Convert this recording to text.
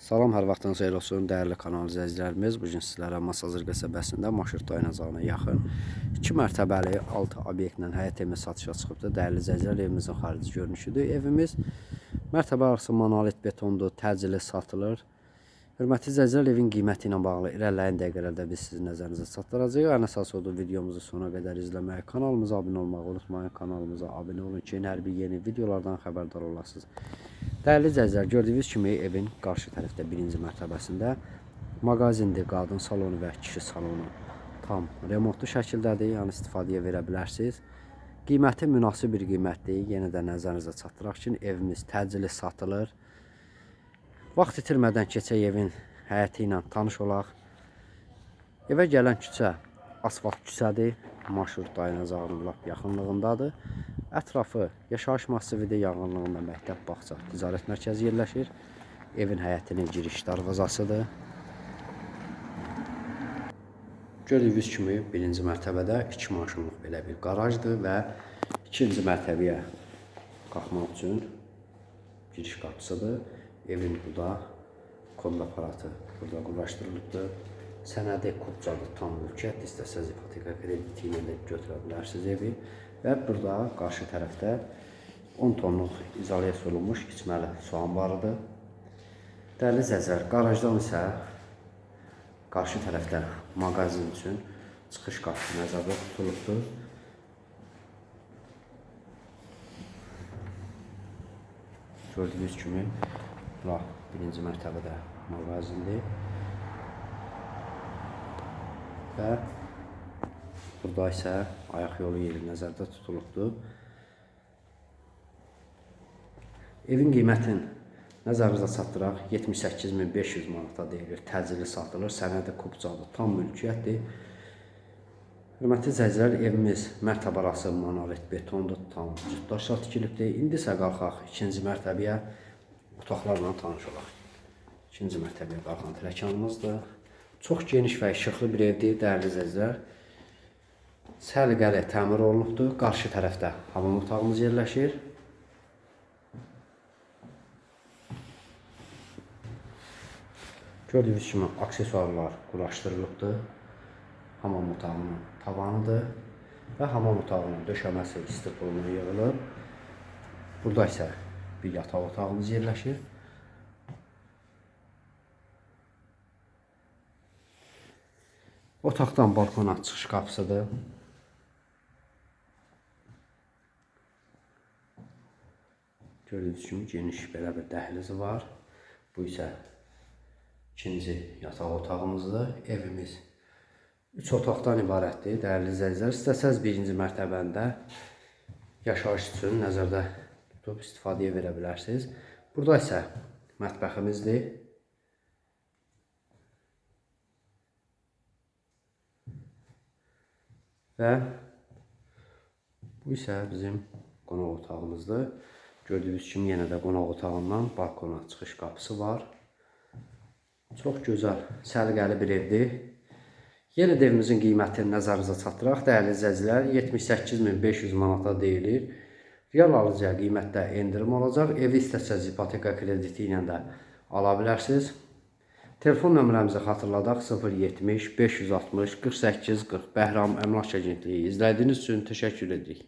Salam, hər vaxtınız xeyir olsun, dəyərli kanal izləyicilərimiz. Bu gün sizlərə Masazır qəsəbəsində Maşır dayanacağına yaxın 2 mərtəbəli 6 obyektlə həyət evi satışa çıxıbdır. Dəyərli izləyicilər, evimizin xarici görünüşüdür. Evimiz mərtəbə arası monolit betondur, təcili satılır. Hörmətli izləyicilər, evin qiyməti ilə bağlı irəliləyən dəqiqələrdə biz sizin nəzərinizə çatdıracağıq. Ən əsas odur videomuzu sona qədər izləməyi, kanalımıza abunə olmağı unutmayın. Kanalımıza abunə olun ki, hər bir yeni videolardan xəbərdar olasınız. Dəyərli izləyicilər, gördüyünüz kimi evin qarşı tərəfdə birinci mərtəbəsində mağazindir, qadın salonu və kişi salonu tam remontlu şəkildədir, yəni istifadəyə verə bilərsiniz. Qiyməti münasib bir qiymətdir. Yenə də nəzərinizə çatdıraq ki, evimiz təcili satılır. Vaxt itirmədən keçək evin həyəti ilə tanış olaq. Evə gələn küçə asfalt küçədir. Marşrut dayanacağının lap yaxınlığındadır. Ətrafı yaşayış massividir, yaxınlığında məktəb, bağça, ticarət mərkəzi yerləşir. Evin həyətinin giriş darvazasıdır. Gördüyünüz kimi birinci mərtəbədə iki maşınlıq belə bir qarajdır və ikinci mərtəbəyə qalxmaq üçün giriş qapısıdır. Evin burada kod aparatı burada quraşdırılıbdır. Sənədi kupçadır, tam mülkiyyət, istəsəz ipoteka krediti ilə də götürə bilərsiniz evi. Və burada qarşı tərəfdə 10 tonluq izolyasiya olunmuş içməli su anbarıdır. Dəyərli izləyicilər, qarajdan isə qarşı tərəfdə mağazin üçün çıxış qapısı nəzərdə tutulubdur. Gördüyünüz kimi bura birinci mərtəbədə mağazindir. Və burada isə ayaq yolu yeri nəzərdə tutulubdur. Evin qiymətini nəzərinizə çatdıraq 78500 manata deyilir. Təcili satılır, sənədi kupçadır, tam mülkiyyətdir. Hörmətli izləyicilər, evimiz mərtəbə arası monolit betondur, tam cütdaşla tikilibdir. İndi isə qalxaq ikinci mərtəbəyə otaqlarla tanış olaq. İkinci mərtəbəyə qalxan pilləkənimizdir. Çox geniş və işıqlı bir evdir, dəyərli izləyicilər. Səliqəli təmir olunubdur. Qarşı tərəfdə hamam otağımız yerləşir. Gördüyünüz kimi aksesuarlar quraşdırılıbdır. Hamam otağının tavanıdır və hamam otağının döşəməsi isti puluna yığılıb. Burada isə bir yataq otağımız yerləşir. Otaqdan balkona çıxış qapısıdır. Gördüyünüz kimi geniş belə bir dəhlizi var. Bu isə ikinci yataq otağımızdır. Evimiz 3 otaqdan ibarətdir. Dəyərli izləyicilər, istəsəz birinci mərtəbəndə yaşayış üçün nəzərdə tutub istifadəyə verə bilərsiniz. Burada isə mətbəximizdir. Və bu isə bizim qonaq otağımızdır. Gördüyünüz kimi yenə də qonaq otağından balkona çıxış qapısı var. Çox gözəl, səliqəli bir evdir. Yenə də evimizin qiymətini nəzərinizə çatdıraq. Dəyərli izləyicilər, 78500 manata deyilir. Real alıcıya qiymətdə endirim olacaq. Evi istəsəz ipoteka krediti ilə də ala bilərsiniz. Telefon nömrəmizi xatırladaq 070 560 48 40 Bəhram Əmlak Agentliyi. İzlədiyiniz üçün təşəkkür edirik.